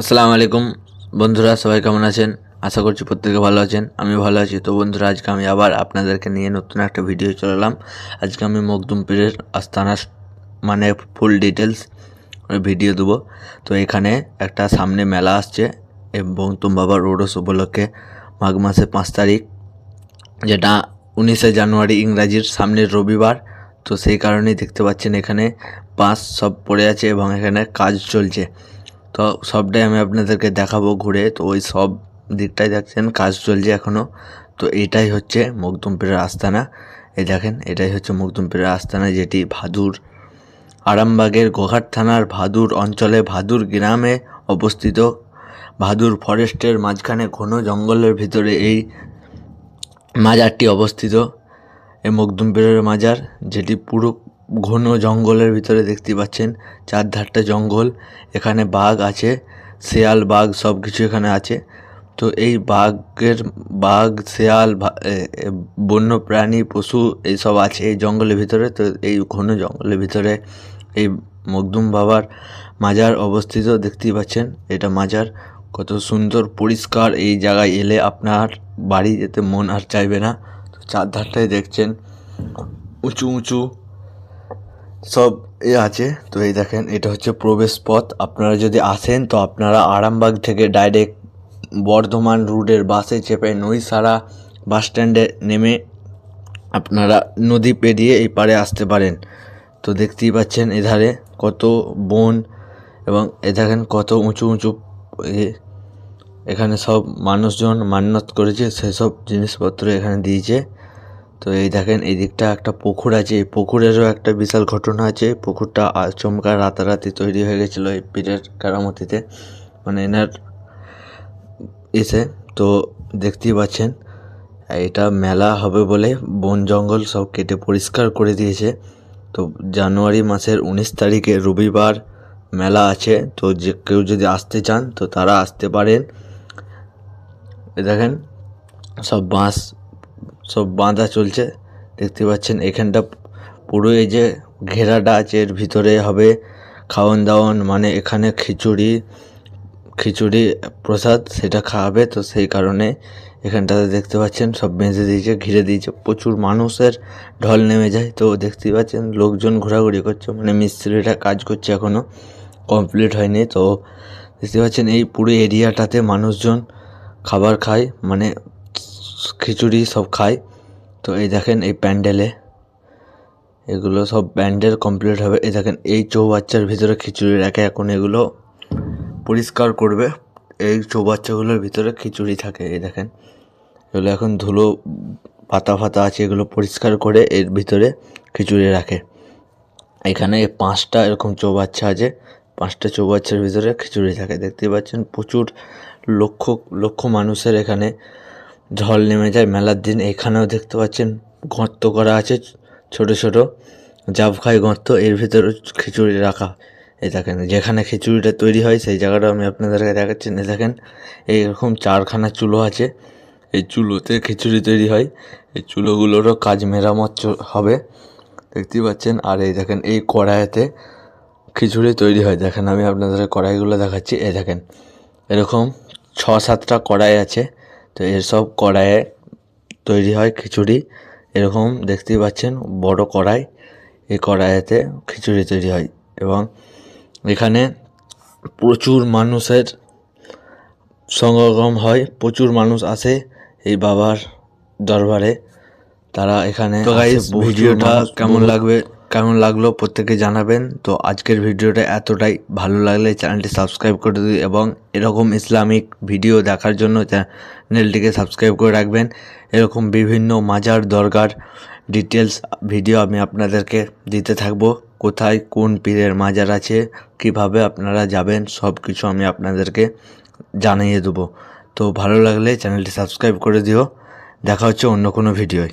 আসসালামু আলাইকুম। বন্ধুরা, সবাই কেমন আছেন? আশা করছি প্রত্যেকে ভালো আছেন। আমি ভালো আছি। তো বন্ধুরা, আজকে আমি আবার আপনাদেরকে নিয়ে নতুন একটা ভিডিও চলালাম আজকে আমি মখদুম পীরের আস্তানার মানে ফুল ডিটেলস ভিডিও দেবো। তো এখানে একটা সামনে মেলা আসছে এবং বাবার রোডস উপলক্ষে মাঘ মাসের পাঁচ তারিখ, যেটা উনিশে জানুয়ারি ইংরাজির সামনের রবিবার। তো সেই কারণেই দেখতে পাচ্ছেন এখানে বাঁশ সব পড়ে আছে এবং এখানে কাজ চলছে। তো সবটাই আমি আপনাদেরকে দেখাবো ঘুরে। তো ওই সব দিকটাই দেখছেন, কাজ চলছে এখনও তো এটাই হচ্ছে মকদুমপুরের আস্তানা। এই দেখেন, এটাই হচ্ছে মকদুমপুরের আস্তানা, যেটি ভাদুর আরামবাগের গোঘাট থানার ভাদুর অঞ্চলে, ভাদুর গ্রামে অবস্থিত। ভাদুর ফরেস্টের মাঝখানে ঘন জঙ্গলের ভিতরে এই মাজারটি অবস্থিত। এই মকদুমপুরের মাজার, যেটি পুরো ঘন জঙ্গলের ভিতরে দেখতে পাচ্ছেন, চারধারটা জঙ্গল, এখানে বাঘ আছে, শেয়াল, বাঘ সব কিছু এখানে আছে। তো এই বাঘের, বাঘ, শেয়াল বন্য প্রাণী, পশু এইসব আছে এই জঙ্গলের ভিতরে। তো এই ঘন জঙ্গলের ভিতরে এই মকদুম বাবার মাজার অবস্থিত, দেখতেই পাচ্ছেন এটা মাজার। কত সুন্দর, পরিষ্কার এই জায়গায় এলে আপনার বাড়ি যেতে মন আর চাইবে না। তো চারধারটাই দেখছেন, উঁচু উঁচু। সব এ আছে। তো এই দেখেন, এটা হচ্ছে প্রবেশ পথ। আপনারা যদি আসেন, তো আপনারা আরামবাগ থেকে ডাইরেক্ট বর্ধমান রুটের বাসে চেপে নৈসারা বাস স্ট্যান্ডে নেমে আপনারা নদী পেরিয়ে এই পারে আসতে পারেন। তো দেখতেই পাচ্ছেন এধারে কত বন এবং এ দেখেন কত উঁচু উঁচু এখানে সব মানুষজন মান্যত করেছে, সেসব জিনিসপত্র এখানে দিয়েছে। তো এই দেখেন, এই দিকটা একটা পুকুর আছে। এই পুকুরেরও একটা বিশাল ঘটনা আছে। পুকুরটা আচমকা রাতারাতি তৈরি হয়ে গেছিল এই পীরের কারামতিতে। মানে এনার এসে তো দেখতেই পাচ্ছেন, এটা মেলা হবে বলে বন জঙ্গল সব কেটে পরিষ্কার করে দিয়েছে। তো জানুয়ারি মাসের উনিশ তারিখে রবিবার মেলা আছে। তো যে কেউ যদি আসতে চান, তো তারা আসতে পারেন। দেখেন, সব বাঁশ সব বাঁধা চলছে। দেখতে পাচ্ছেন এখানটা পুরো এই যে ঘেরাটা আছে এর ভিতরে হবে খাওয়ান দাওয়ান মানে এখানে খিচুড়ি খিচুড়ি প্রসাদ সেটা খাওয়াবে। তো সেই কারণে এখানটাতে দেখতে পাচ্ছেন সব বেঁধে দিয়েছে, ঘিরে দিয়েছে। প্রচুর মানুষের ঢল নেমে যায়। তো দেখতেই পাচ্ছেন লোকজন ঘোরাঘুরি করছে মানে মিস্ত্রিরা কাজ করছে এখনও কমপ্লিট হয়নি। তো দেখতে পাচ্ছেন এই পুরো এরিয়াটাতে মানুষজন খাবার খায় মানে খিচুড়ি সব খায় তো এই দেখেন এই প্যান্ডেলে এগুলো সব প্যান্ডেল কমপ্লিট হবে। এই দেখেন এই চৌবাচ্চার ভিতরে খিচুড়ি রাখে এখন এগুলো পরিষ্কার করবে। এই চৌবাচ্চাগুলোর ভিতরে খিচুড়ি থাকে, এই দেখেন। এগুলো এখন ধুলো, পাতা ফাতা আছে, এগুলো পরিষ্কার করে এর ভিতরে খিচুড়ি রাখে। এখানে পাঁচটা এরকম চৌবাচ্চা আছে, পাঁচটা চৌবাচ্চার ভিতরে খিচুড়ি থাকে। দেখতে পাচ্ছেন প্রচুর লক্ষ লক্ষ মানুষের এখানে ঢল নেমে যায় মেলার দিন। এখানেও দেখতে পাচ্ছেন গর্ত করা আছে ছোট ছোট। জাফখাই গর্ত, এর ভিতরে খিচুড়ি রাখা। এই দেখেন, যেখানে খিচুড়িটা তৈরি হয়, সেই জায়গাটা আমি আপনাদেরকে দেখাচ্ছি। এই দেখেন, এইরকম চারখানা চুলো আছে। এই চুলোতে খিচুড়ি তৈরি হয়। এই চুলোগুলোরও কাজ মেরামত হবে। দেখতেই পাচ্ছেন, আর এই দেখেন, এই কড়াইতে খিচুড়ি তৈরি হয়। দেখেন, আমি আপনাদের কড়াইগুলো দেখাচ্ছি। এই দেখেন, এরকম ছ সাতটা কড়াই আছে। তো এসব কড়াইয়ে তৈরি হয় খিচুড়ি। এরকম দেখতেই পাচ্ছেন বড় কড়াই। এই কড়াইতে খিচুড়ি তৈরি হয় এবং এখানে প্রচুর মানুষের সমাগম হয় প্রচুর মানুষ আসে এই বাবার দরবারে। তারা এখানে ভিডিওটা কেমন লাগবে? কেমন লাগল প্রত্যেকে জানাবেন। তো আজকের ভিডিওটা এতটাই। ভালো লাগলে চ্যানেলটি সাবস্ক্রাইব করে দিন এবং এরকম ইসলামিক ভিডিও দেখার জন্য চ্যানেলটিকে সাবস্ক্রাইব করে রাখবেন। এরকম বিভিন্ন মাজার দরগার ডিটেলস ভিডিও আমি আপনাদেরকে দিতে থাকব। কোথায় কোন পীরের মাজার আছে, কীভাবে আপনারা যাবেন সব কিছু আমি আপনাদেরকে জানিয়ে দেবো। তো ভালো লাগলে চ্যানেলটি সাবস্ক্রাইব করে দিও। দেখা হচ্ছে অন্য কোনো ভিডিওয়।